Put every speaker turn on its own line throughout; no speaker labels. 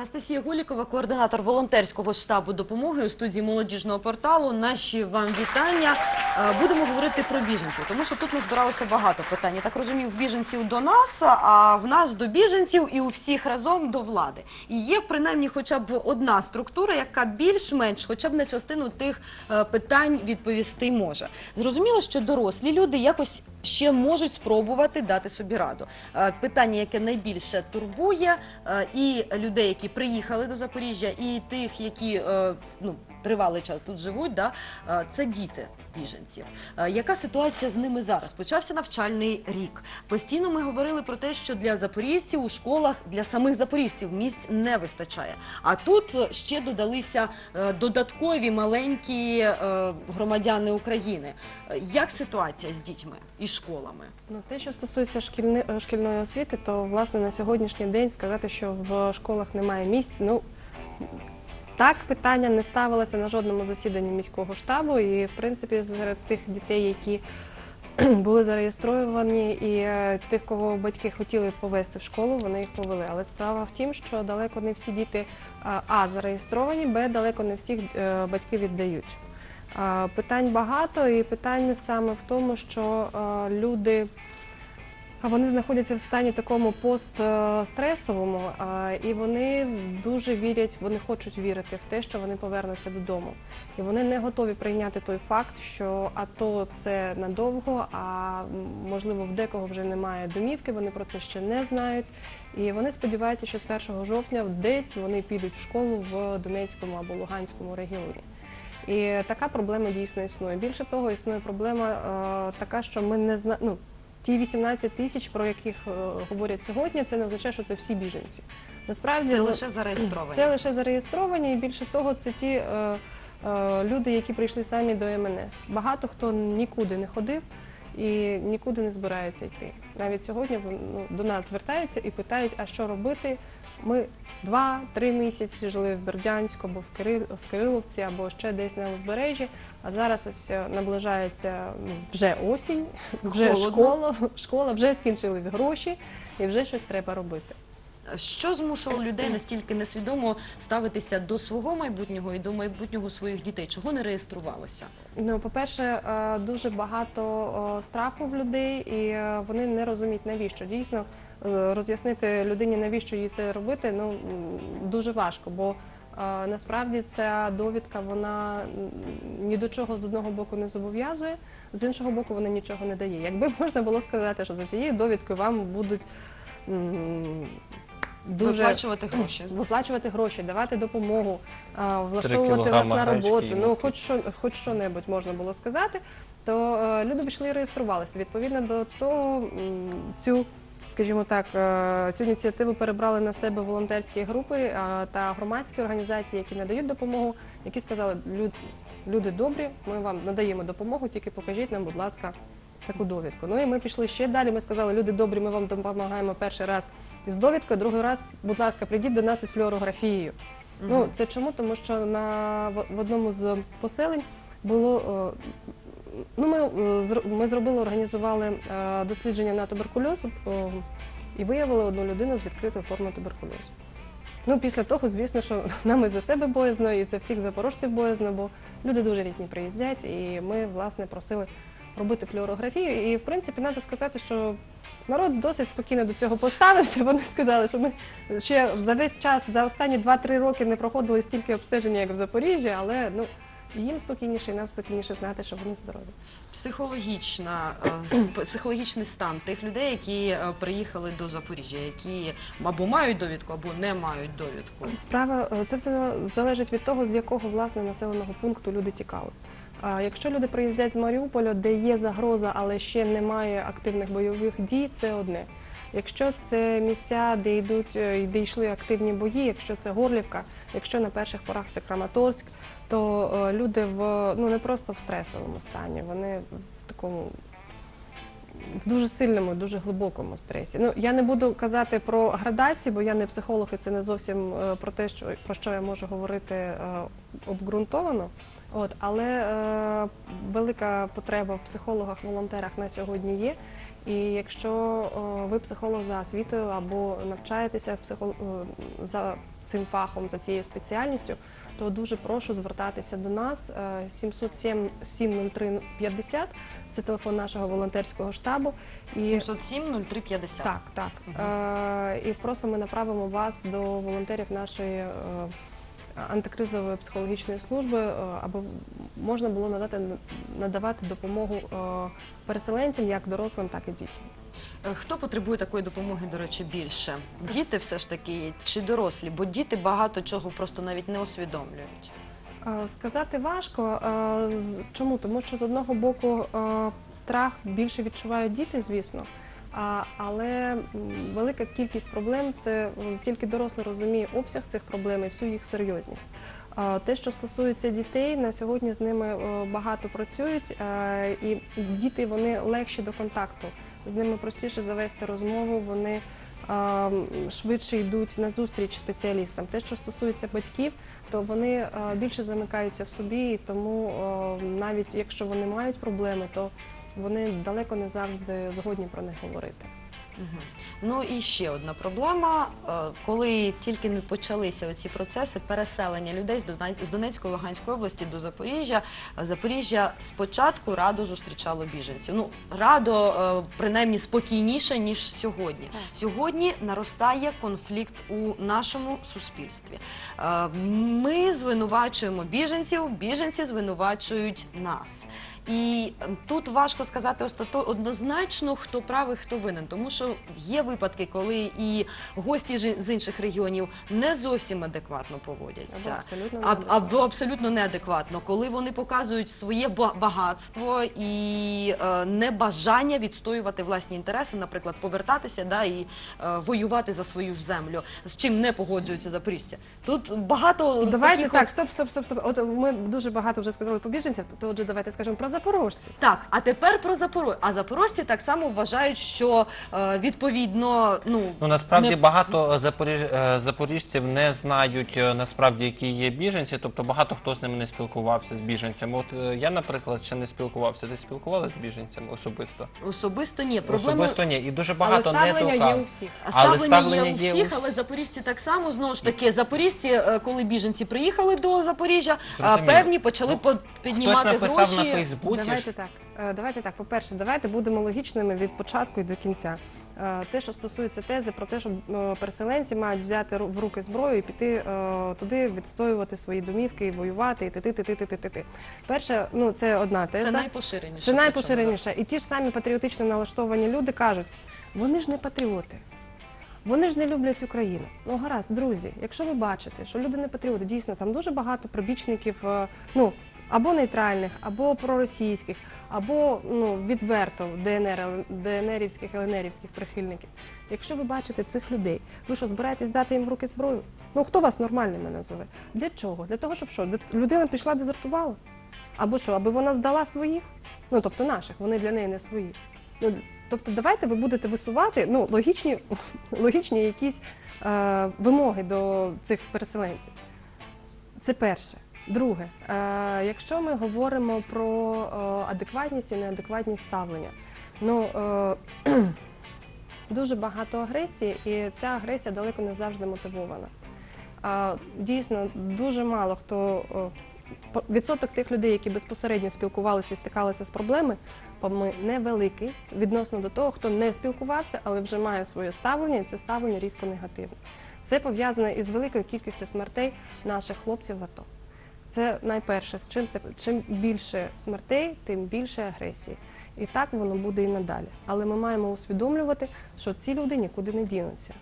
Анастасія Гулікова, координатор волонтерського штабу допомоги у студії молодіжного порталу. Наші вам вітання. Е, Будемо говорити про біженців, тому що тут назбиралося багато питань. Я так розумію, в біженців до нас, а в нас до біженців і у всіх разом до влади. І є принаймні хоча б одна структура, яка більш-менш, хоча б на частину тих е, питань відповісти може. Зрозуміло, що дорослі люди якось ще можуть спробувати дати собі раду. Е, Питання, яке найбільше турбує е, і людей, які приїхали до Запоріжжя, і тих, які е, ну, тривалий час тут живуть, да, е, це діти біженців. Е, Яка ситуація з ними зараз? Почався навчальний рік. Постійно ми говорили про те, що для запоріжців у школах для самих запоріжців місць не вистачає. А тут ще додалися е, додаткові маленькі громадяни України. Як ситуація з дітьми і школами?
Ну, те, що стосується шкільни, шкільної освіти, то власне на сьогоднішній день сказати, що в школах немає місць, ну так питання не ставилося на жодному засіданні міського штабу. І в принципі, серед тих дітей, які були зареєстровані, і е, тих, кого батьки хотіли повести в школу, вони їх повели. Але справа в тім, що далеко не всі діти а, а зареєстровані, б далеко не всіх е, батьки віддають. Питань багато, і питання саме в тому, що е, люди. Вони знаходяться в стані такому постстресовому, і вони дуже вірять, вони хочуть вірити в те, що вони повернуться додому. І вони не готові прийняти той факт, що АТО це надовго, а можливо в декого вже немає домівки, вони про це ще не знають. І вони сподіваються, що з 1 жовтня десь вони підуть в школу в Донецькому або Луганському регіоні. І така проблема дійсно існує. Більше того, існує проблема е, така, що ми не знаємо. Ну, ті 18 тисяч, про яких е, говорять сьогодні, це не означає, що це всі біженці. Насправді
Це лише зареєстровані.
це лише зареєстровані, і більше того, це ті е, е, люди, які прийшли самі до МНС. Багато хто нікуди не ходив і нікуди не збирається йти. Навіть сьогодні ну, до нас звертаються і питають, а що робити. Ми два-три місяці жили в Бердянську або в, Кирил, в Кириловці, або ще десь на узбережжі. А зараз ось е, наближається ну, вже осінь, вже
Холодно.
школа, школа, вже скінчились гроші, і вже щось треба робити.
Що змушувало людей настільки несвідомо ставитися до свого майбутнього і до майбутнього своїх дітей? Чого не реєструвалися?
Ну, по-перше, е, дуже багато е, страху в людей, і е, вони не розуміють, навіщо. Дійсно, роз'яснити людині, навіщо їй це робити, ну дуже важко, бо насправді ця довідка вона ні до чого з одного боку не зобов'язує, з іншого боку, вона нічого не дає. Якби можна було сказати, що за цією довідкою вам будуть. Дуже
Виплачувати гроші.
виплачувати гроші, давати допомогу, а, влаштовувати вас на роботу. Ну,
муки.
хоч що, хоч що-небудь можна було сказати, то е, люди пішли і реєструвалися. Відповідно до того, м, цю, скажімо так, е, цю ініціативу перебрали на себе волонтерські групи е, та громадські організації, які надають допомогу, які сказали, «Люд- люди добрі, ми вам надаємо допомогу, тільки покажіть нам, будь ласка. Таку довідку. Ну і ми пішли ще далі. Ми сказали, люди добрі, ми вам допомагаємо перший раз із довідкою, другий раз, будь ласка, прийдіть до нас із флюорографією. Ну це чому? Тому що на в в одному з поселень було. е, Ну, ми, е, ми зробили, організували е, дослідження на туберкульоз е, і виявили одну людину з відкритою формою туберкульозу. Ну, після того, звісно, що нам і за себе боязно, і за всіх запорожців боязно, бо люди дуже різні приїздять, і ми, власне, просили робити флюорографію. І, в принципі, треба сказати, що народ досить спокійно до цього поставився. Вони сказали, що ми ще за весь час, за останні 2-3 роки не проходили стільки обстеження, як в Запоріжжі, але ну, їм спокійніше, і нам спокійніше знати, що вони здорові.
Психологічна, е, психологічний стан тих людей, які е, приїхали до Запоріжжя, які або мають довідку, або не мають довідку.
Справа е, це все залежить від того, з якого власне населеного пункту люди тікали. Якщо люди приїздять з Маріуполя, де є загроза, але ще немає активних бойових дій, це одне. Якщо це місця, де йдуть, е, де йшли активні бої, якщо це Горлівка, якщо на перших порах це Краматорськ, то е, люди в ну не просто в стресовому стані, вони в такому в дуже сильному, дуже глибокому стресі. Ну я не буду казати про градації, бо я не психолог, і це не зовсім е, про те, що про що я можу говорити е, обґрунтовано. От, але е, велика потреба в психологах, волонтерах на сьогодні є. І якщо е, ви психолог за освітою або навчаєтеся в психо... е, за цим фахом, за цією спеціальністю, то дуже прошу звертатися до нас. Е, 707 703 50 – це телефон нашого волонтерського штабу. І
707 0350.
так, так. Е, і просто ми направимо вас до волонтерів нашої е, антикризової психологічної служби, е, аби можна було надати надавати допомогу е, переселенцям, як дорослим, так і дітям.
Е, Хто потребує такої допомоги, до речі, більше? Діти все ж таки чи дорослі? Бо діти багато чого просто навіть не усвідомлюють.
Сказати важко. Чому? Тому що з одного боку страх більше відчувають діти, звісно. Але велика кількість проблем це тільки дорослий розуміє обсяг цих проблем і всю їх серйозність. Те, що стосується дітей, на сьогодні з ними багато працюють, е, і діти вони легші до контакту. З ними простіше завести розмову, вони швидше йдуть на зустріч спеціалістам. Те, що стосується батьків, то вони більше замикаються в собі, і тому навіть якщо вони мають проблеми, то вони далеко не завжди згодні про них говорити.
Ну і ще одна проблема, Е, коли тільки не почалися оці процеси переселення людей з Донецької Луганської області до Запоріжжя. Е, Запоріжжя спочатку радо зустрічало біженців. Ну радо е, принаймні спокійніше ніж сьогодні. Сьогодні наростає конфлікт у нашому суспільстві. Ми звинувачуємо біженців, біженці звинувачують нас. І тут важко сказати остато- однозначно, хто правий, хто винен, тому що є випадки, коли і гості з інших регіонів не зовсім адекватно поводяться.
Або абсолютно неадекватно.
або абсолютно неадекватно, коли вони показують своє багатство і е, небажання відстоювати власні інтереси, наприклад, повертатися да, і е, воювати за свою ж землю, з чим не погоджуються запоріжці. Тут багато
Давайте
таких
так, стоп, стоп, стоп, стоп. От ми дуже багато вже сказали про біженців, то отже, давайте скажемо про запорожців.
Так, а тепер про Запорожжя. А запорожці так само вважають, що е, відповідно, ну,
Ну насправді
не-
багато запоріж... е, запоріжців не знають е, насправді, які є біженці, тобто багато хто з ними не спілкувався з біженцями. От е, я, наприклад, ще не спілкувався. Ти спілкувалася з біженцями особисто?
особисто ні. Проблема
Особисто ні. І дуже
Але
багато не
ставлення є у всіх.
Але
Ставлення,
ставлення
є у
є у
всіх,
всіх.
але запоріжці так само знову ж таки. Запоріжці, е, коли біженці приїхали до Запоріжжя, е,
Зрозуміло.
певні почали
Ну,
по- піднімати
Хтось написав
гроші.
на Фейсбуці.
Давайте так. Е, Давайте так. По-перше, давайте будемо логічними від початку і до кінця. Е, Те, що стосується тези про те, що е, переселенці мають взяти ру- в руки зброю і піти туди відстоювати свої домівки, і воювати, і ти ти ти ти ти Перше, ну це одна теза.
Це найпоширеніше.
Це найпоширеніше. І ті ж самі патріотично налаштовані люди кажуть, вони ж не патріоти. Вони ж не люблять Україну. Ну гаразд, друзі, якщо ви бачите, що люди не патріоти, дійсно там дуже багато прибічників, ну або нейтральних, або проросійських, або ну відверто ДНР, ДНРівських, ЛНРівських прихильників. Якщо ви бачите цих людей, ви що збираєтесь дати їм в руки зброю? Ну хто вас нормальними назове? Для чого? Для того, щоб що? Людина пішла дезертувала? Або що, аби вона здала своїх? Ну тобто наших, вони для неї не свої. Ну, тобто, давайте ви будете висувати ну, логічні, логічні якісь е, вимоги до цих переселенців. Це перше. Друге, е, якщо ми говоримо про е, адекватність і неадекватність ставлення, ну е, дуже багато агресії, і ця агресія далеко не завжди мотивована. Дійсно, дуже мало хто відсоток тих людей, які безпосередньо спілкувалися і стикалися з проблеми, ми невеликий відносно до того, хто не спілкувався, але вже має своє ставлення, і це ставлення різко негативне. Це пов'язане із великою кількістю смертей наших хлопців в АТО. Це найперше, з чим це чим більше смертей, тим більше агресії. І так воно буде і надалі. Але ми маємо усвідомлювати, що ці люди нікуди не дінуться.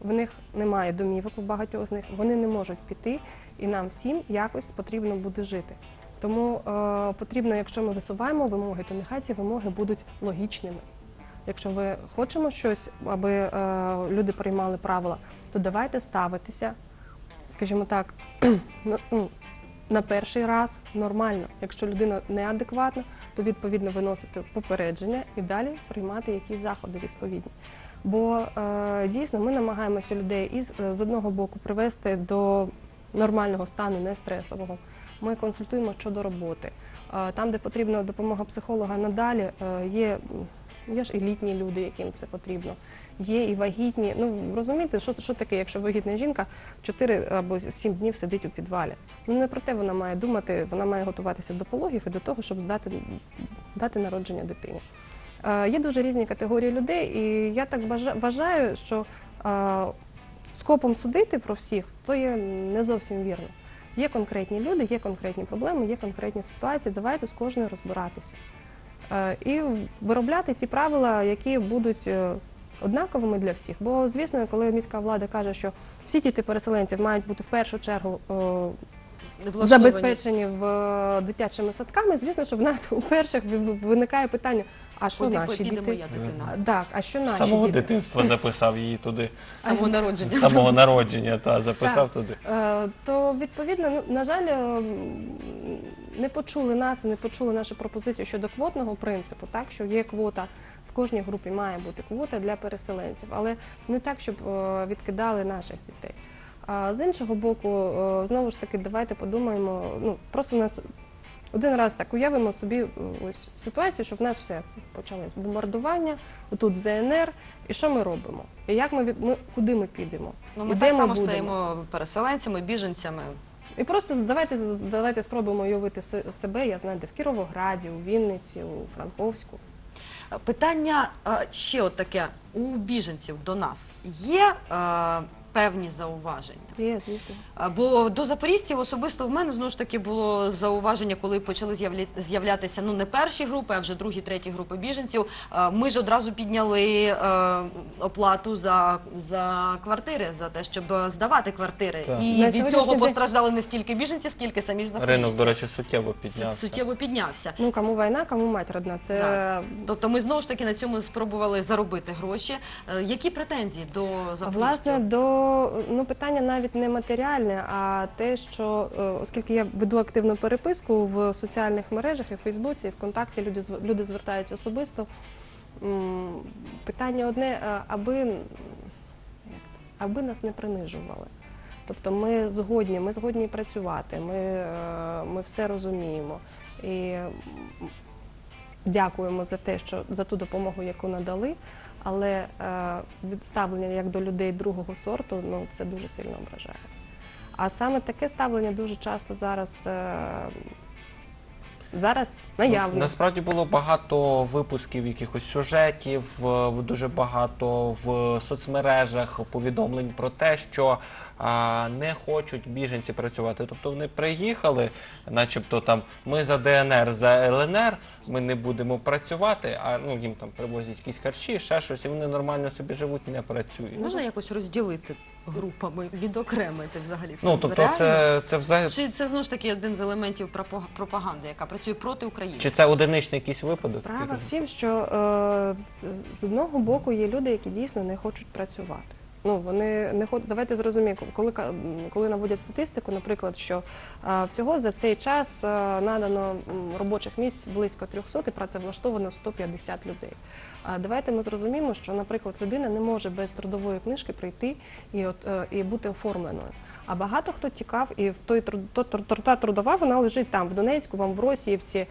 В них немає домівок у багатьох з них, вони не можуть піти, і нам всім якось потрібно буде жити. Тому е, потрібно, якщо ми висуваємо вимоги, то нехай ці вимоги будуть логічними. Якщо ви хочемо щось, аби е, люди приймали правила, то давайте ставитися, скажімо так, ну, ну, на перший раз нормально. Якщо людина неадекватна, то відповідно виносити попередження і далі приймати якісь заходи відповідні. Бо е, дійсно ми намагаємося людей із е, з одного боку привести до нормального стану, не стресового, Ми консультуємо щодо роботи. Е, Там, де потрібна допомога психолога надалі, е, є, є ж і літні люди, яким це потрібно. Є і вагітні. Ну розумієте, що, що таке, якщо вагітна жінка 4 або 7 днів сидить у підвалі. Ну не про те вона має думати, вона має готуватися до пологів і до того, щоб здати дати народження дитині. Е, Є дуже різні категорії людей, і я так вважаю, що е, скопом судити про всіх то є не зовсім вірно. Є конкретні люди, є конкретні проблеми, є конкретні ситуації. Давайте з кожною розбиратися. Е, І виробляти ті правила, які будуть е, однаковими для всіх. Бо, звісно, коли міська влада каже, що всі діти переселенців мають бути в першу чергу е,
Влаштовані.
забезпечені в е, дитячими садками, звісно, що в нас у перших виникає підання: а що
Куди
наші
піде
діти?
моя дитина?
Так, а що наші
самого
діти?
дитинства записав її туди.
Самого
З
народження.
самого народження, та записав туди.
Е, То відповідно, ну на жаль, е, не почули нас і не почули нашу пропозицію щодо квотного принципу, так що є квота в кожній групі має бути квота для переселенців, але не так, щоб е, відкидали наших дітей. А з іншого боку, е, знову ж таки, давайте подумаємо. Ну просто нас один раз так уявимо собі е, ось ситуацію, що в нас все почалось бомбардування, отут ЗНР, і що ми робимо? І як ми від ми куди ми підемо?
Ну, ми
І
так само
будемо?
стаємо переселенцями, біженцями.
І просто давайте давайте спробуємо уявити себе. Я знаю, де в Кіровограді, у Вінниці, у Франковську.
Питання ще от таке. У біженців до нас є е, певні зауваження?
Є, звісно.
Бо до запорізців особисто в мене знову ж таки було зауваження, коли почали з'явля- з'являтися ну не перші групи, а вже другі, треті групи біженців. Ми ж одразу підняли е, оплату за, за квартири, за те, щоб здавати квартири.
Так.
І
На
від цього постраждали не стільки біженці, скільки самі ж запоріжці.
Ринок, до речі, суттєво піднявся.
суттєво піднявся.
Ну кому війна, кому мать родна. Це
Так. Тобто ми знову ж таки на цьому спробували заробити гроші. Е, Які претензії до запоріжців?
власне до ну питання навіть не матеріальне, а те, що е, оскільки я веду активну переписку в соціальних мережах, і в Фейсбуці, і ВКонтакті, люди люди звертаються особисто. Питання одне, е, аби, аби нас не принижували. Тобто ми згодні, ми згодні працювати, ми, е, ми все розуміємо. І дякуємо за те, що за ту допомогу, яку надали. Але е, відставлення як до людей другого сорту, ну це дуже сильно ображає. А саме таке ставлення дуже часто зараз, е, зараз.
Ну, Насправді було багато випусків якихось сюжетів, е, дуже багато в соцмережах повідомлень про те, що а, не хочуть біженці працювати. Тобто вони приїхали, начебто там ми за ДНР, за ЛНР, ми не будемо працювати, а ну їм там привозять якісь харчі, ще щось, і вони нормально собі живуть, не працюють.
Можна якось розділити групами, відокремити взагалі?
Ну тобто,
Реально?
це, це взагалі.
Чи це знову ж таки один з елементів пропа- пропаганди, яка працює проти України?
Чи це одиничний якийсь випадок?
Справа в тім, що е, з одного боку є люди, які дійсно не хочуть працювати. Ну вони не хочуть. Давайте зрозуміємо, коли коли наводять статистику, наприклад, що е, всього за цей час е, надано робочих місць близько 300 і працевлаштовано 150 людей. А давайте ми зрозуміємо, що, наприклад, людина не може без трудової книжки прийти і от е, і бути оформленою. А багато хто тікав, і в той та трудова вона лежить там, в Донецьку, вам в Росіївці,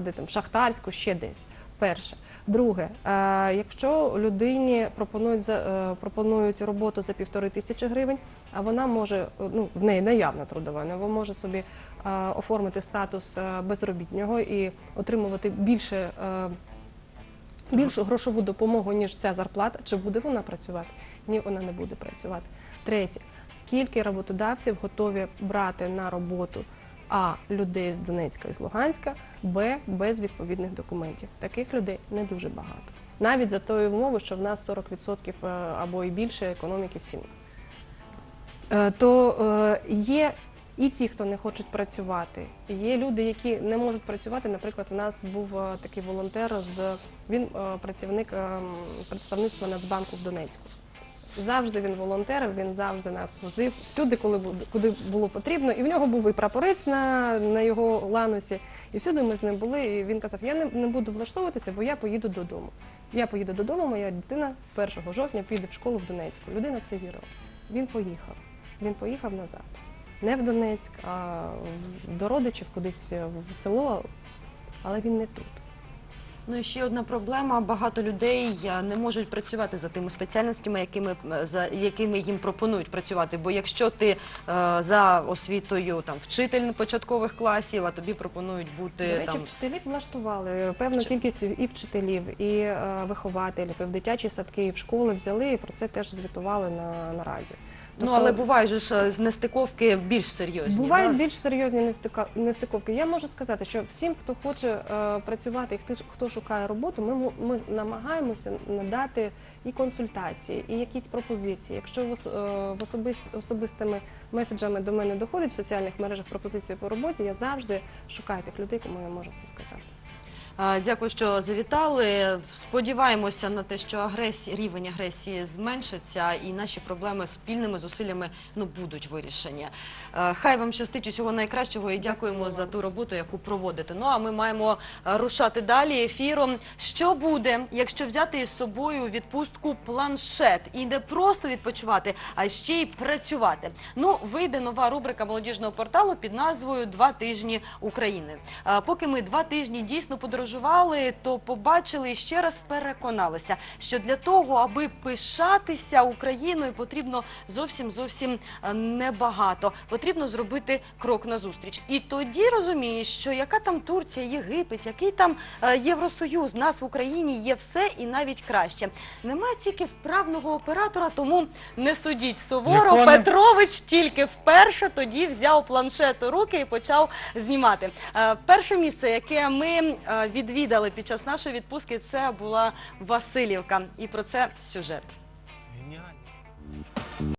де там в Шахтарську, ще десь. Перше. Друге, е, якщо людині пропонують е, пропонують роботу за півтори тисячі гривень, а вона може е, ну в неї наявна трудова, вона може собі оформити статус безробітнього і отримувати більше. Більшу грошову допомогу, ніж ця зарплата, чи буде вона працювати? Ні, вона не буде працювати. Третє, скільки роботодавців готові брати на роботу а людей з Донецька і з Луганська, б без відповідних документів. Таких людей не дуже багато. Навіть за тою умови, що в нас 40% е, або і більше економіки в тіні. Е, То е, є і ті, хто не хочуть працювати. Є люди, які не можуть працювати. Наприклад, у нас був такий волонтер з він працівник е, представництва Нацбанку в Донецьку. Завжди він волонтерив, він завжди нас возив всюди, коли куди було потрібно. І в нього був і прапорець на, на його ланусі. І всюди ми з ним були. І він казав: Я не, не буду влаштовуватися, бо я поїду додому. Я поїду додому, моя дитина 1 жовтня піде в школу в Донецьку. Людина в це вірила. Він поїхав. Він поїхав назад. не в Донецьк, а до родичів кудись в село, але він не тут.
Ну і ще одна проблема: багато людей е, не можуть працювати за тими спеціальностями, якими е, за якими їм пропонують працювати. Бо якщо ти е, за освітою там вчитель початкових класів, а тобі пропонують бути
До речі,
там
вчителів влаштували певну кількість і вчителів, і е, вихователів, і в дитячі садки, і в школи взяли, і про це теж звітували на нараді.
ну
Тобто-
але бувають ж е, з нестиковки більш серйозні.
Бувають
да?
більш серйозні нестика- нестиковки. Я можу сказати, що всім, хто хоче е, працювати, і хто, шукає роботу, ми, ми намагаємося надати і консультації, і якісь пропозиції. Якщо в, е, в особис, особистими меседжами до мене доходить в соціальних мережах пропозиції по роботі, я завжди шукаю тих людей, кому я можу це сказати.
Дякую, що завітали. Сподіваємося на те, що агресія, рівень агресії зменшиться, і наші проблеми спільними зусиллями ну будуть вирішені. Хай вам щастить усього найкращого і дякуємо за ту роботу, яку проводите. Ну а ми маємо рушати далі ефіром. Що буде, якщо взяти із собою відпустку планшет і не просто відпочивати, а ще й працювати? Ну, вийде нова рубрика молодіжного порталу під назвою Два тижні України. Поки ми два тижні дійсно подорожували, то побачили і ще раз переконалися, що для того, аби пишатися Україною, потрібно зовсім зовсім е, небагато. Потрібно зробити крок назустріч. І тоді розумієш, що яка там Турція, Єгипет, який там е, Євросоюз, нас в Україні є все і навіть краще. Немає тільки вправного оператора, тому не судіть суворо.
Якого
Петрович тільки вперше тоді взяв планшет у руки і почав знімати. Е, Перше місце, яке ми відвідали під час нашої відпустки, це була Васильівка. І про це сюжет.